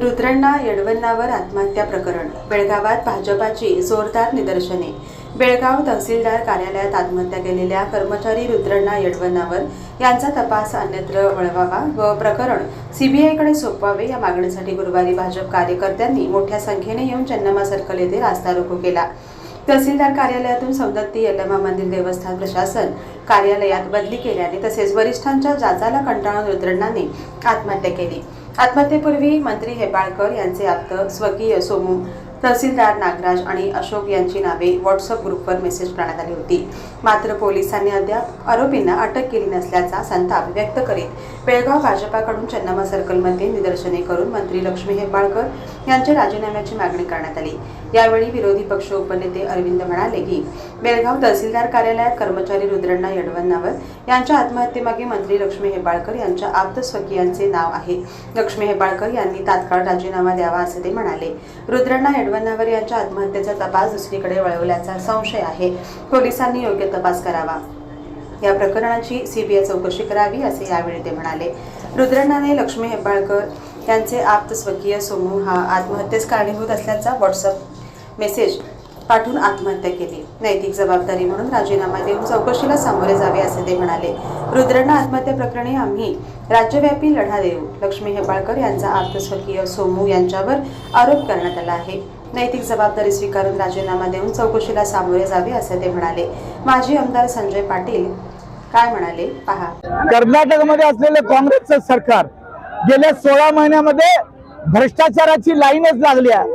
रुद्रण्णा यडवन्नावर आत्महत्या प्रकरण बेळगावात भाजपाची जोरदार निदर्शने. बेळगाव तहसीलदार कार्यालयात आत्महत्या केलेल्या कर्मचारी रुद्रण्णा यडवन्नावर यांचा तपास अन्यत्र वळवावा व प्रकरण सीबीआयकडे सोपवावे या मागणीसाठी गुरुवारी भाजप कार्यकर्त्यांनी मोठ्या संख्येने येऊन चन्नमा सर्कल येथे रास्ता रोको केला. तहसीलदार कार्यालयातून सौदत्ती यल्लमा मंदिर देवस्थान प्रशासन कार्यालयात बदली केल्याने तसेच वरिष्ठांच्या जाचाला कंटाळून रुद्रण्णांनी आत्महत्या केली. आत्महत्येपूर्वी मंत्री हेबाळकर यांचे आप्त स्वकीय सोमू तहसीलदार नागराज आणि अशोक यांची नावे व्हॉट्सअप ग्रुपवर मेसेज करण्यात आली होती. मात्र पोलिसांनी अद्याप आरोपींना अटक केली नसल्याचा संताप व्यक्त करीत बेळगाव भाजपाकडून चन्नामा सर्कलमध्ये निदर्शने करून मंत्री लक्ष्मी हेबाळकर यांच्या राजीनाम्याची मागणी करण्यात आली. यावेळी विरोधी पक्ष उपनेते अरविंद म्हणाले की बेळगाव तहसीलदार कार्यालयात कर्मचारी रुद्रण्णा यडवन्नावर यांच्या आत्महत्येमागे मंत्री लक्ष्मी हेबाळकर यांच्या आप्त स्वकीयांचे नाव आहे. लक्ष्मी हेबाळकर यांनी तात्काळ राजीनामा द्यावा असे ते म्हणाले. रुद्रण्णा यडवन्नावर यांच्या आत्महत्येचा तपास दुसरीकडे वळवल्याचा संशय आहे. पोलिसांनी योग्य तपास करावा. या प्रकरणाची सीबीआय चौकशी करावी असे यावेळी ते म्हणाले. रुद्रण्णाने लक्ष्मी हेब्बाळकर यांचे आप्त स्वकीय हा आत्महत्येस कारणीभूत असल्याचा व्हॉट्सअप मेसेज पाठवून आत्महत्या केली. नैतिक जबाबदारी म्हणून राजीनामा देऊन चौकशीला सामोरे जावे असे ते म्हणाले. रुद्रण्णा आत्महत्या प्रकरणी आम्ही राज्यव्यापी लढा देऊ लक्ष्मी हेबाळकर यांचा आप्त स्वकीय सोमू यांच्यावर आरोप करण्यात आला आहे. नैतिक जबाबदारी स्वीकारून राजीनामा देऊन चौकशीला सामोरे जावे असे ते म्हणाले. माजी आमदार संजय पाटील काय म्हणाले? पहा. कर्नाटकमध्ये असलेले काँग्रेसचं सरकार गेल्या सोळा महिन्यामध्ये भ्रष्टाचाराची लाईनच लागली आहे.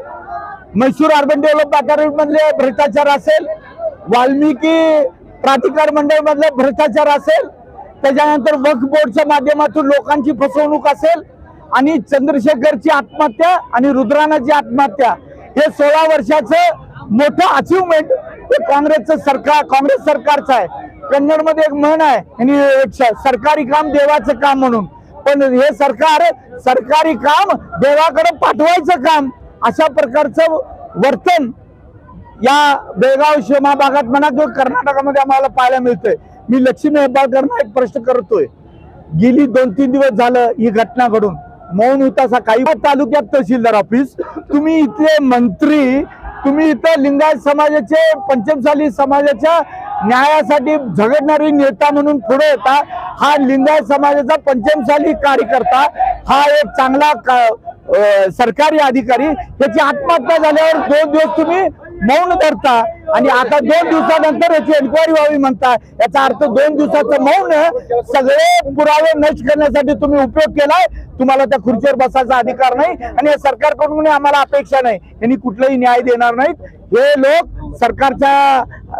मैसूर अर्बन डेव्हलप अकॅडमी मधले भ्रष्टाचार असेल वाल्मिकी प्राधिकार मंडळ मधले भ्रष्टाचार असेल त्याच्यानंतर वक्फ बोर्डच्या माध्यमातून लोकांची फसवणूक असेल आणि चंद्रशेखरची आत्महत्या आणि रुद्रानाची आत्महत्या हे सोळा वर्षाचं मोठं अचिव्हमेंट हे काँग्रेसचं सरकार काँग्रेस सरकारचं आहे. कन्नडमध्ये एक म्हण आहे आणि एक सरकारी काम देवाचं काम म्हणून. पण हे सरकार सरकारी काम देवाकडे पाठवायचं काम अशा प्रकारचं वर्तन या बेळगाव शिमा भागात म्हणा किंवा कर्नाटकामध्ये आम्हाला पाहायला मिळतंय. मी लक्ष्मी हेब्बाळकरना एक प्रश्न करतोय. गेली दोन तीन दिवस झालं ही घटना घडून. मौन होता काही तालुक्यात तहसीलदार ऑफिस तुम्ही इथले मंत्री तुम्ही इथं लिंगायत समाजाचे पंचमसाली समाजाच्या न्यायासाठी झगडणारी नेता म्हणून पुढे येता. हा लिंगायत समाजाचा पंचमसाली कार्यकर्ता हा एक चांगला का- सरकारी अधिकारी. त्याची आत्महत्या झाल्यावर दोन दिवस तुम्ही मौन धरता. आणि आता दोन दिवसानंतर याची एन्क्वायरी व्हावी म्हणता याचा अर्थ दोन दिवसाचं मौन सगळे पुरावे नष्ट करण्यासाठी तुम्ही उपयोग केलाय. तुम्हाला त्या खुर्चीवर बसायचा अधिकार नाही आणि या सरकारकडून आम्हाला अपेक्षा नाही. यांनी कुठलाही न्याय देणार नाहीत. हे लोक सरकारच्या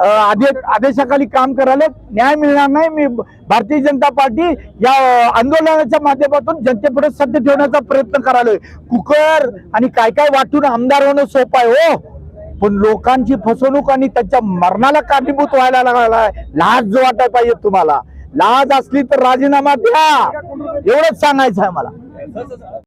आदेश आदेशाखाली काम करायला न्याय मिळणार नाही. मी भारतीय जनता पार्टी या आंदोलनाच्या माध्यमातून जनतेपुढे सत्य ठेवण्याचा प्रयत्न करायलोय. कुकर आणि काय काय वाटून आमदार होणं सोपं आहे हो. पण लोकांची फसवणूक आणि त्यांच्या मरणाला कारणीभूत व्हायला लागलाय. लाज वाटायला पाहिजे तुम्हाला. लाज असली तर राजीनामा द्या. एवढंच सांगायचं आहे मला.